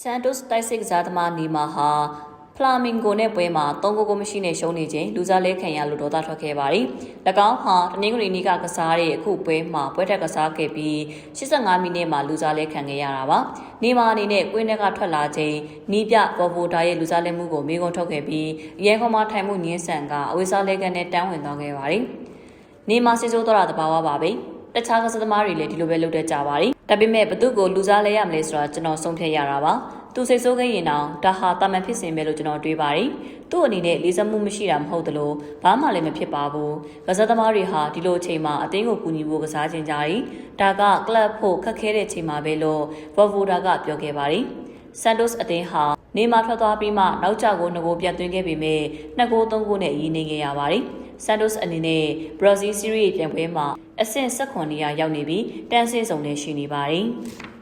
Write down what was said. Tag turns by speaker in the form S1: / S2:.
S1: ဆန်တိုစ်တိုက်စစ်ကစားသမားနီမာဟာဖလာမင်ဂိုနဲ့ပွဲမှာ၃ဂိုးကိုမရှိနဲ့ရှုံးနေချိန်လူစားလဲခံရလို့ဒေါသထွက်ခဲ့ပါတယ်။၎င်းဟာတနင်္ဂနွေနေ့ကကစားတဲ့အခုပွဲမှာပွဲထက်ကစားခဲ့ပြီး85မိနစ်မှာလူစားလဲခံခဲ့ရတာပါ။နီမာအနေနဲ့ကွင်းထဲကထွက်လာချိန်နီးပြဘော်ဗိုတာရဲ့လူစားလဲမှုကိုမေးခွန်းထုတ်ခဲ့ပြီးရဲခေါ်မထိုင်မှုညင်းဆန်ကအဝေးစားလဲကန်နဲ့တန်းဝင်သွားခဲ့ပါတယ်။နီမာစီဆိုးတော့တာတဘာဝပါပဲ။တခြားကစားသမားတွေလည်းဒီလိုပဲလုပ်တတ်ကြပါတယ်။ ဒါပေမဲ့ဘသူကိုလူစားလဲရမလဲဆိုတာကျွန်တော်ဆုံးဖြတ်ရတာပါ။သူစိတ်ဆိုးခဲ့ရင်တော့ဒါဟာတာမန်ဖြစ်စဉ်ပဲလို့ကျွန်တော်တွေးပါတယ်။သူ့အနေနဲ့လေးစားမှုမရှိတာမဟုတ်သလိုဘာမှလည်းမဖြစ်ပါဘူး။ကစားသမားတွေဟာဒီလိုအချိန်မှာအသင်းကိုကူညီဖို့ကစားခြင်းကြတယ်။ဒါကကလပ်ဖို့ခက်ခဲတဲ့အချိန်မှာပဲလို့ဘော်ဗိုဒါကပြောခဲ့ပါတယ်။ Santos အသင်းဟာနေမှာထွက်သွားပြီးမှနောက်ကျကိုငကိုပြတ်သွင်းခဲ့ပေမဲ့နှစ်ကိုသုံးကိုနဲ့အရေးနေခဲ့ရပါတယ်။ Santos အနေနဲ့ Brazil Series ပြန်ပွဲမှာအဆင့်16နေရာရောက်နေပြီးတန်းဆင်းဆောင်နဲ့ရှိနေပါတယ်။